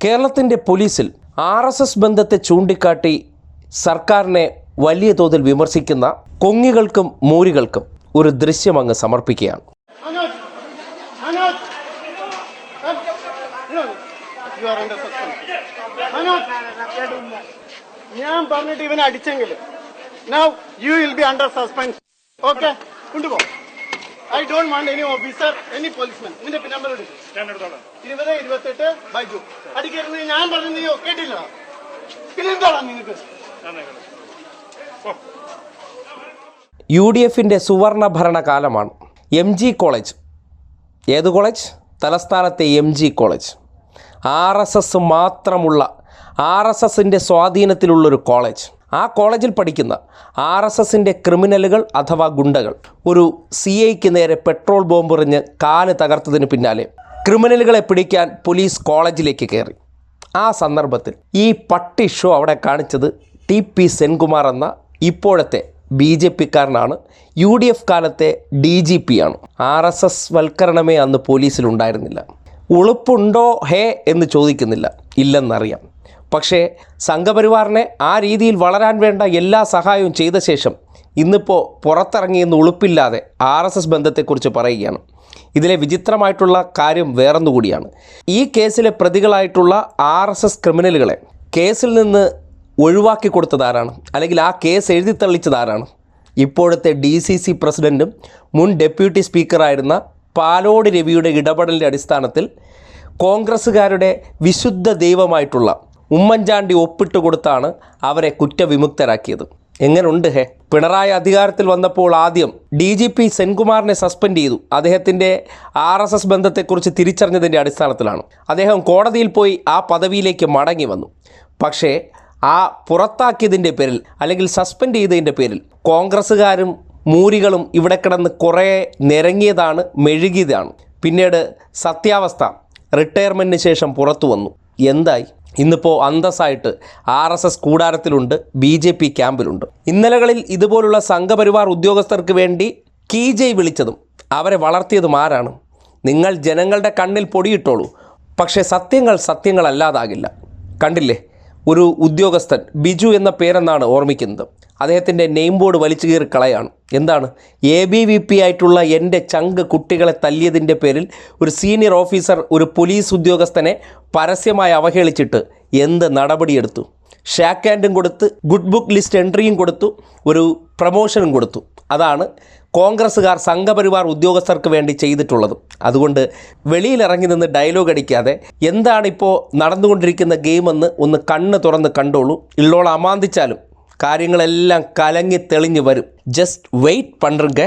കേരളത്തിന്റെ പോലീസിൽ R S S ബന്ധത്തെ ചൂണ്ടിക്കാട്ടി സർക്കാരിനെ വലിയ തോതിൽ വിമർശിക്കുന്ന കൊങ്ങികൾക്കും മൂരികൾക്കും ഒരു ദൃശ്യം അങ്ങ് സമർപ്പിക്കുകയാണ്! ഞാൻ പറഞ്ഞിട്ട് ഇവനെ അടിച്ചെങ്കിൽ now you will be under suspension okay കൊണ്ടുപോ. I don't want any officer any policeman നിന്റെ നമ്പർ എടുക്കും ഇരുപത് ഇരുപത്തെട്ട് ബൈജു. അടിക്കരുത് ഞാൻ പറഞ്ഞു നീ കേട്ടില്ല പിന്നെ എന്താടാ നിനക്ക്? യു ഡി എഫിന്റെ സുവർണ ഭരണകാലമാണ്. M G college. ഏത് കോളേജ്? തലസ്ഥാനത്തെ M G college. R S S മാത്രമുള്ള ആർ എസ് എസിന്റെ സ്വാധീനത്തിലുള്ളൊരു കോളേജ്. ആ കോളേജിൽ പഠിക്കുന്ന ആർ എസ് എസിന്റെ ക്രിമിനലുകൾ അഥവാ ഗുണ്ടകൾ ഒരു സി ഐക്ക് നേരെ പെട്രോൾ ബോംബെറിഞ്ഞ് കാൽ തകർത്തതിന് പിന്നാലെ ക്രിമിനലുകളെ പിടിക്കാൻ പോലീസ് കോളേജിലേക്ക് കയറി. ആ സന്ദർഭത്തിൽ ഈ പട്ടി ഷോ അവിടെ കാണിച്ചത് ടി പി സെൻകുമാർ എന്ന ഇപ്പോഴത്തെ ബി ജെ പിക്കാരനാണ്. യു ഡി എഫ് കാലത്തെ ഡി ജി പി ആണ് ആർ എസ് എസ് വൽക്കരണമേ അന്ന് പോലീസിലുണ്ടായിരുന്നില്ല. ഉളുപ്പുണ്ടോ ഹേ എന്ന് ചോദിക്കുന്നില്ല. ഇല്ലെന്നറിയാം. പക്ഷേ സംഘപരിവാറിനെ ആ രീതിയിൽ വളരാൻ വേണ്ട എല്ലാ സഹായവും ചെയ്ത ശേഷം ഇന്നിപ്പോൾ പുറത്തിറങ്ങിയെന്ന് ഉളുപ്പില്ലാതെ ആർ എസ് എസ് ബന്ധത്തെക്കുറിച്ച് പറയുകയാണ്. ഇതിലെ വിചിത്രമായിട്ടുള്ള കാര്യം വേറൊന്നുകൂടിയാണ്. ഈ കേസിലെ പ്രതികളായിട്ടുള്ള ആർ എസ് എസ് ക്രിമിനലുകളെ കേസിൽ നിന്ന് ഒഴിവാക്കി കൊടുത്തതാരാണ്? അല്ലെങ്കിൽ ആ കേസ് എഴുതി തള്ളിച്ചതാരാണ്? ഇപ്പോഴത്തെ ഡി സി സി പ്രസിഡന്റും മുൻ ഡെപ്യൂട്ടി സ്പീക്കറായിരുന്ന പാലോട് രവിയുടെ ഇടപെടലിന്റെ അടിസ്ഥാനത്തിൽ കോൺഗ്രസ്സുകാരുടെ വിശുദ്ധ ദൈവമായിട്ടുള്ള ഉമ്മൻചാണ്ടി ഒപ്പിട്ട് കൊടുത്താണ് അവരെ കുറ്റവിമുക്തരാക്കിയത്. എങ്ങനെയുണ്ട് ഹേ? പിണറായി അധികാരത്തിൽ വന്നപ്പോൾ ആദ്യം ഡി ജി പി സെൻകുമാറിനെ സസ്പെൻഡ് ചെയ്തു. അദ്ദേഹത്തിന്റെ ആർ എസ് എസ് ബന്ധത്തെക്കുറിച്ച് തിരിച്ചറിഞ്ഞതിന്റെ അടിസ്ഥാനത്തിലാണ്. അദ്ദേഹം കോടതിയിൽ പോയി ആ പദവിയിലേക്ക് മടങ്ങി വന്നു. പക്ഷേ ആ പുറത്താക്കിയതിന്റെ പേരിൽ അല്ലെങ്കിൽ സസ്പെൻഡ് ചെയ്തതിന്റെ പേരിൽ കോൺഗ്രസ്സുകാരും മൂരികളും ഇവിടെ കിടന്ന് കുറേ നിരങ്ങിയതാണ് മെഴുകിയതാണ്. പിന്നീട് സത്യാവസ്ഥ റിട്ടയർമെന്റിന് ശേഷം പുറത്തു വന്നു. എന്തായി? ഇന്നിപ്പോൾ അന്തസ്സായിട്ട് ആർ എസ് എസ് കൂടാരത്തിലുണ്ട് ബി ജെ പി ക്യാമ്പിലുണ്ട്. ഇന്നലകളിൽ ഇതുപോലുള്ള സംഘപരിവാർ ഉദ്യോഗസ്ഥർക്ക് വേണ്ടി കീജയ് വിളിച്ചതും അവരെ വളർത്തിയതും ആരാണ്? നിങ്ങൾ ജനങ്ങളുടെ കണ്ണിൽ പൊടിയിട്ടോളൂ. പക്ഷേ സത്യങ്ങൾ സത്യങ്ങളല്ലാതാകില്ല. കണ്ടില്ലേ? ഒരു ഉദ്യോഗസ്ഥൻ ബിജു എന്ന പേരെന്നാണ് ഓർമ്മിക്കുന്നത്. അദ്ദേഹത്തിന്റെ നെയിം ബോർഡ് വലിച്ചു കീറി കളയാണ്. എന്താണ്? എ ബി വി പി ആയിട്ടുള്ള എന്റെ ചങ്ക് കുട്ടികളെ തല്ലിയതിന്റെ പേരിൽ ഒരു സീനിയർ ഓഫീസർ ഒരു പോലീസ് ഉദ്യോഗസ്ഥനെ പരസ്യമായി അവഹേളിച്ചിട്ട് എന്ത് നടപടിയെടുത്തു? ഷാക്ക് ഹാൻഡും കൊടുത്ത് ഗുഡ് ബുക്ക് ലിസ്റ്റ് എൻട്രിയും കൊടുത്തു ഒരു പ്രമോഷനും കൊടുത്തു. അതാണ് കോൺഗ്രസ്സുകാർ സംഘപരിവാർ ഉദ്യോഗസ്ഥർക്ക് വേണ്ടി ചെയ്തിട്ടുള്ളത്. അതുകൊണ്ട് വെളിയിലിറങ്ങി നിന്ന് ഡയലോഗ് അടിക്കാതെ എന്താണിപ്പോൾ നടന്നുകൊണ്ടിരിക്കുന്ന ഗെയിമെന്ന് ഒന്ന് കണ്ണ് തുറന്ന് കണ്ടോളൂ. ഇള്ളോളം അമാന്തിച്ചാലും കാര്യങ്ങളെല്ലാം കലങ്ങി തെളിഞ്ഞു വരും. Just wait പണ്ടുക